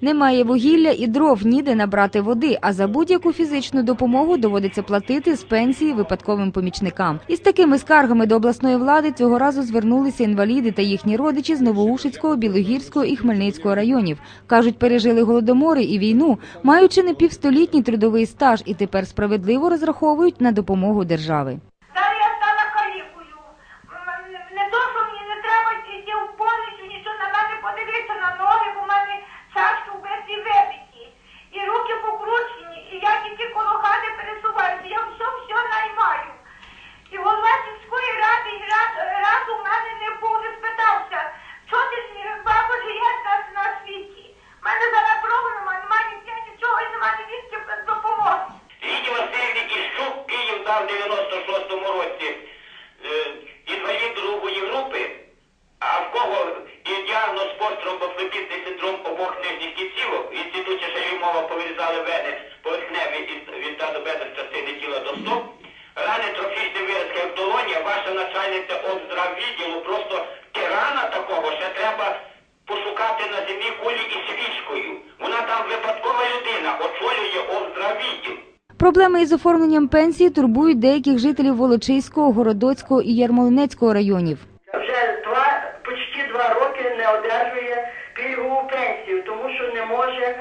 Немає вугілля і дров ніде набрати води, а за будь-яку фізичну допомогу доводиться платити з пенсії випадковим помічникам. Із такими скаргами до обласної влади цього разу звернулися інваліди та їхні родичі з Новоушицького, Білогірського і Хмельницького районів. Кажуть, пережили голодомори і війну, маючи не півстолітній трудовий стаж, і тепер справедливо розраховують на допомогу держави. В 96-му році е, інвалід другої групи, а в кого і діагноз посттромбофлебітний синдром обох нижніх кінцівок, в інституті Шалімова повирізали вени поверхневі від, тазобедрих частини тіла до стоп, рани трофічні виразки як долоні, ваша начальниця обздраввідділу просто тирана такого ще треба пошукати на землі кулі і свічкою. Вона там випадкова людина, очолює. Проблеми із оформленням пенсії турбують деяких жителів Волочиського, Городоцького і Ярмолинецького районів. вже два почти два роки не одержує пільгову пенсію, тому що не може е,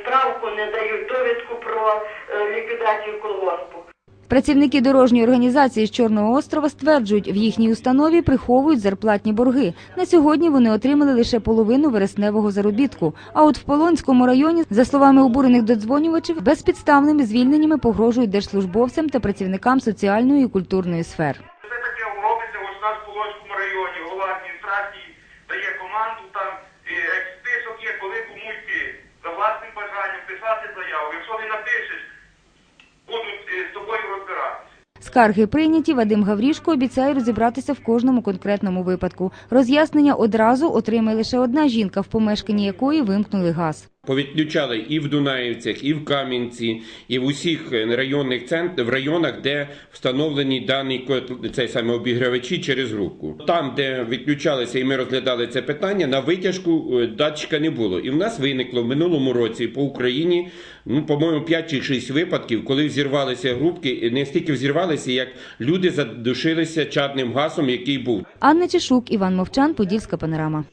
справку не дають довідку про е, ліквідацію колгоспу. Працівники дорожньої організації з Чорного острова стверджують, в їхній установі приховують зарплатні борги. На сьогодні вони отримали лише половину вересневого заробітку. А от в Полонському районі, за словами обурених додзвонювачів, безпідставними звільненнями погрожують держслужбовцям та працівникам соціальної і культурної сфер. Це таке робиться ось нас в Полонському районі. Голова адміністрації дає команду, там е, список є, коли кому. За власним бажанням писати заяву. Якщо не Скарги прийняті. Вадим Гаврішко обіцяє розібратися в кожному конкретному випадку. Роз'яснення одразу отримає лише одна жінка, в помешканні якої вимкнули газ. Повідключали і в Дунаївцях, і в Кам'янці, і в усіх е, районних центрах, в районах, де встановлені дані цей саме обігрівачі через руку. Там, де відключалися, і ми розглядали це питання, на витяжку е, датчика не було. І в нас виникло в минулому році по Україні, ну по-моєму, 5 чи 6 випадків, коли взірвалися групки, не стільки взірвалися, як люди задушилися чадним газом, який був. Анна Чешук, Іван Мовчан, Подільська панорама.